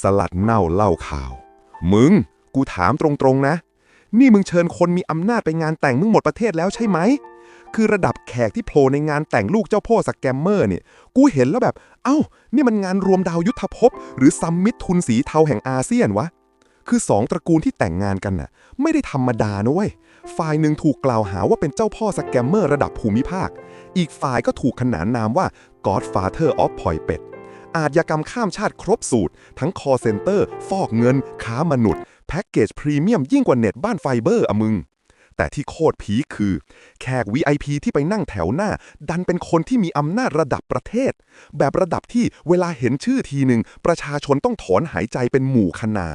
สลัดเน่าเล่าข่าว มึง กูถามตรงๆนะ นี่มึงเชิญคนมีอำนาจไปงานแต่งมึงหมดประเทศแล้วใช่ไหม คือระดับแขกที่โผล่ในงานแต่งลูกเจ้าพ่อสแกมเมอร์เนี่ย กูเห็นแล้วแบบ เอ้า นี่มันงานรวมดาวยุทธภพ หรือซัมมิตทุนสีเทาแห่งอาเซียนวะ คือสองตระกูลที่แต่งงานกันน่ะ ไม่ได้ธรรมดานะเว้ย ฝ่ายหนึ่งถูกกล่าวหาว่าเป็นเจ้าพ่อสแกมเมอร์ระดับภูมิภาค อีกฝ่ายก็ถูกขนานนามว่า Godfather of พอยเป็ด อาชญากรรมข้ามชาติครบสูตร ทั้ง call center ฟอกเงิน ค้ามนุษย์ แพ็กเกจพรีเมียมยิ่งกว่าเน็ตบ้านไฟเบอร์อะมึง แต่ที่โคตรพีคคือ แขก VIP ที่ไปนั่งแถวหน้า ดันเป็นคนที่มีอำนาจระดับประเทศ แบบระดับที่เวลาเห็นชื่อทีหนึ่งประชาชนต้องถอนหายใจเป็นหมู่คณา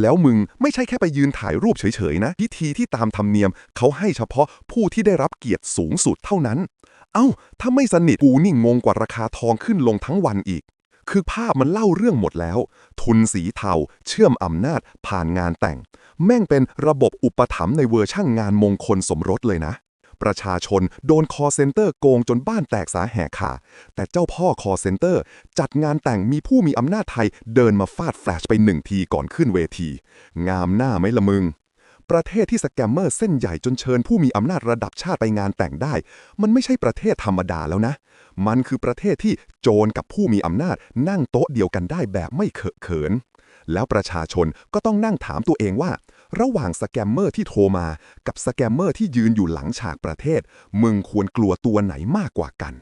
แล้วมึงไม่ใช่แค่ไปยืนถ่ายรูปเฉยๆนะ พิธีที่ตามธรรมเนียมเขาให้เฉพาะผู้ที่ได้รับเกียรติสูงสุดเท่านั้น เอ้า ถ้าไม่สนิทกูนี่งงกว่าราคาทองขึ้นลงทั้งวันอีก คือภาพมันเล่าเรื่องหมดแล้ว ทุนสีเทา เชื่อมอำนาจ ผ่านงานแต่ง แม่งเป็นระบบอุปถัมภ์ในเวอร์ชั่นงานมงคลสมรสเลยนะ ประชาชนโดนคอเซ็นเตอร์โกงจนบ้านแตกสาแหกขาแต่เจ้าพ่อคอเซ็นเตอร์ จัดงานแต่งมีผู้มีอำนาจไทย เดินมาฟาดแฟลชไปหนึ่งทีก่อนขึ้นเวที งามหน้าไหมละมึง ประเทศที่สแกมเมอร์เส้นใหญ่จนเชิญผู้มีอำนาจระดับชาติไปงานแต่งได้ มันไม่ใช่ประเทศธรรมดาแล้วนะ มันคือประเทศที่โจรกับผู้มีอำนาจนั่งโต๊ะเดียวกันได้แบบไม่เขอะเขิน แล้วประชาชนก็ต้องนั่งถามตัวเองว่า ระหว่างสแกมเมอร์ที่โทรมา กับสแกมเมอร์ที่ยืนอยู่หลังฉากประเทศ มึงควรกลัวตัวไหนมากกว่ากัน